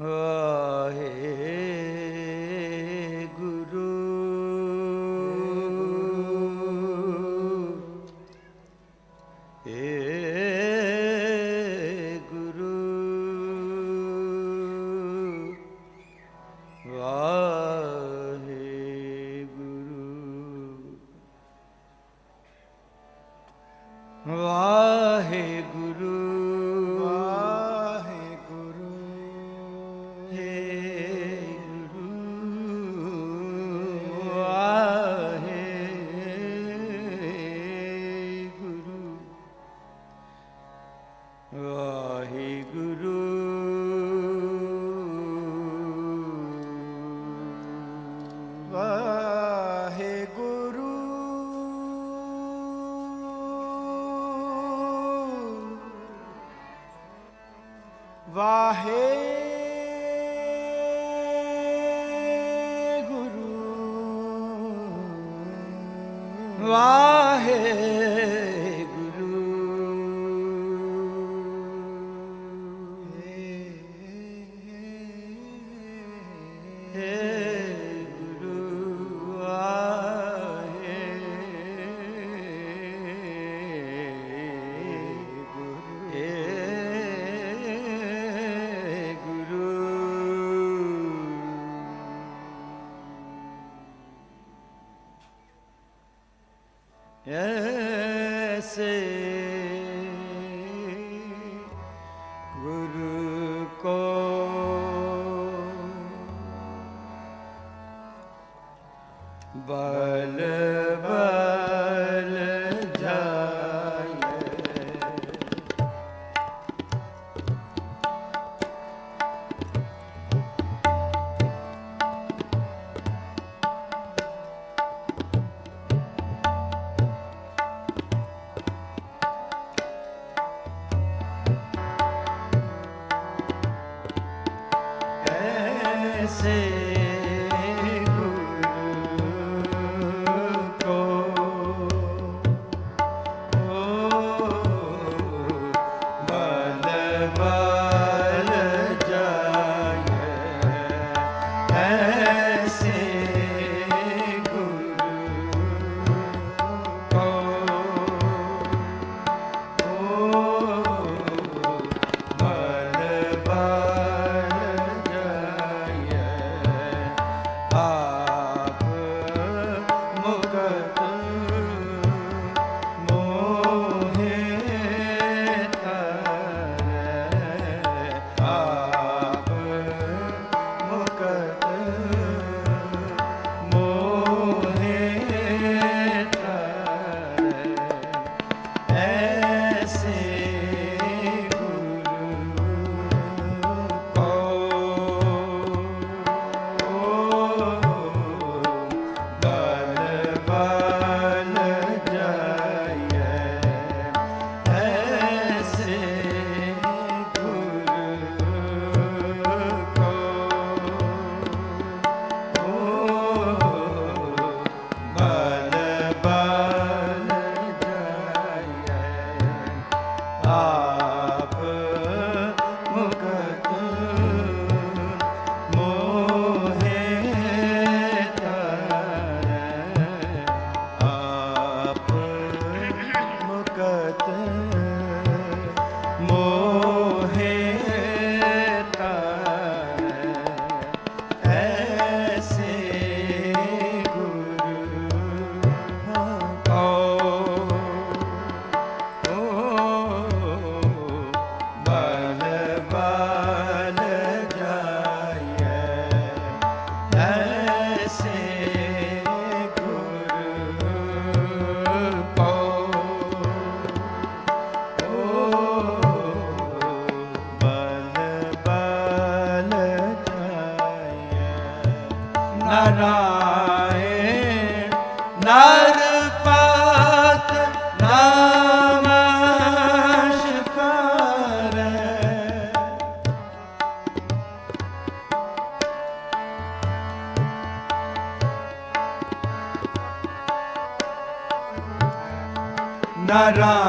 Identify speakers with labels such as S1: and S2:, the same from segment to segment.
S1: ਵਾਹੇ ਗੁਰੂ। ਏ ਗੁਰੂ। ਵਾਹ। Vahe say ਨਰ ਪਾਤ ਨਾਮਸ਼ ਕਰੈ ਨਾਰਾ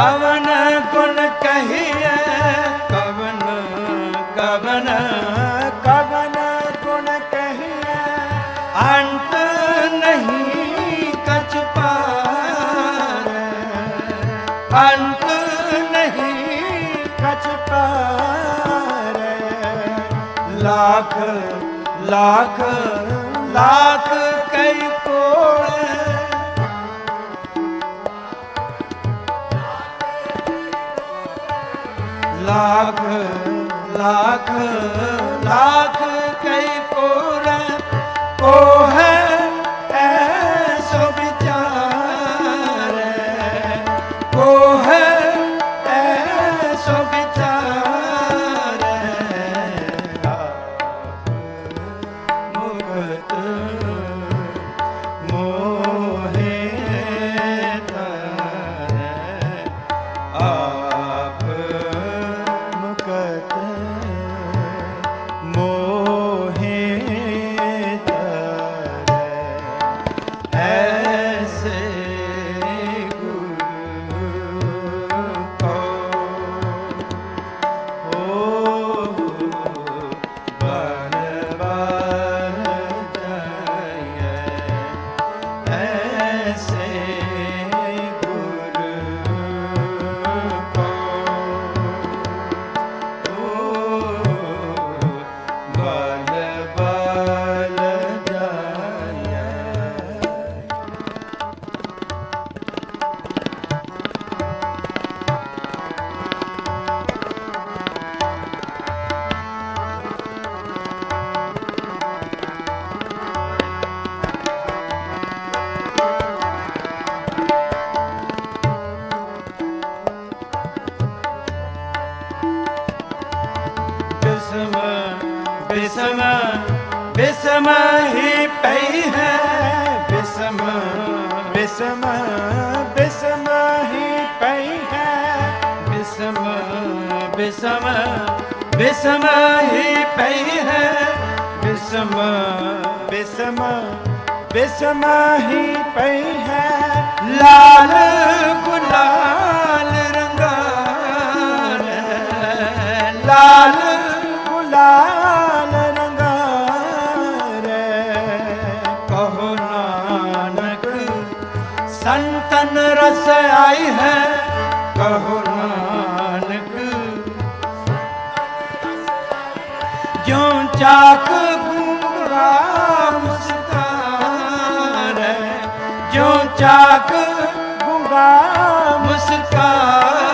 S1: ਕਵਨ ਗੁਣ ਕਹੀਏ ਕਵਨ ਕਵਨ
S2: ਕਵਨ ਗੁਣ ਕਹੀਏ
S1: ਅੰਤ ਨਹੀਂ ਕਛ ਪਾਰੈ, ਅੰਤ ਨਹੀਂ
S2: ਕਛ ਪਾਰੈ।
S1: ਲੱਖ ਲੱਖ ਲੱਖ ਲੱਖ ਲੱਖ ਲੱਖ ਕਈ ਕੋੜੈ ਕੋ ਹੈ
S2: विषम विषम ही
S1: पै है विषम विषम विषम ही पै
S2: है विषम विषम विषम ही
S1: पै है विषम विषम
S2: विषम ही पै
S1: है। लाल ਸੰਤਨ ਰਸ ਆਈ ਹੈ ਕਹੋ ਨਾਨਕ ਜਿਉ ਚਾਕ ਗੁੰਗਾ ਮੁਸਕਾਰੈ ਜਿਉ ਚਾਕ
S2: ਗੁੰਗਾ
S1: ਮੁਸਕਾਰੈ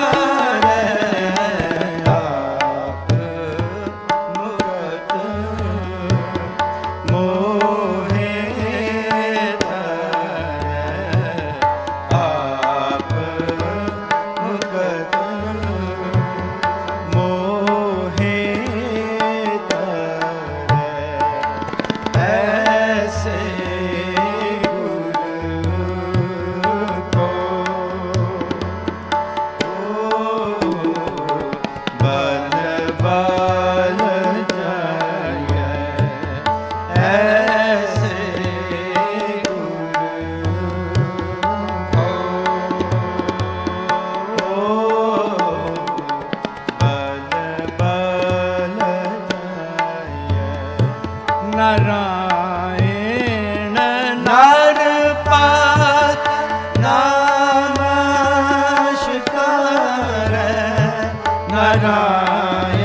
S1: મહારાજ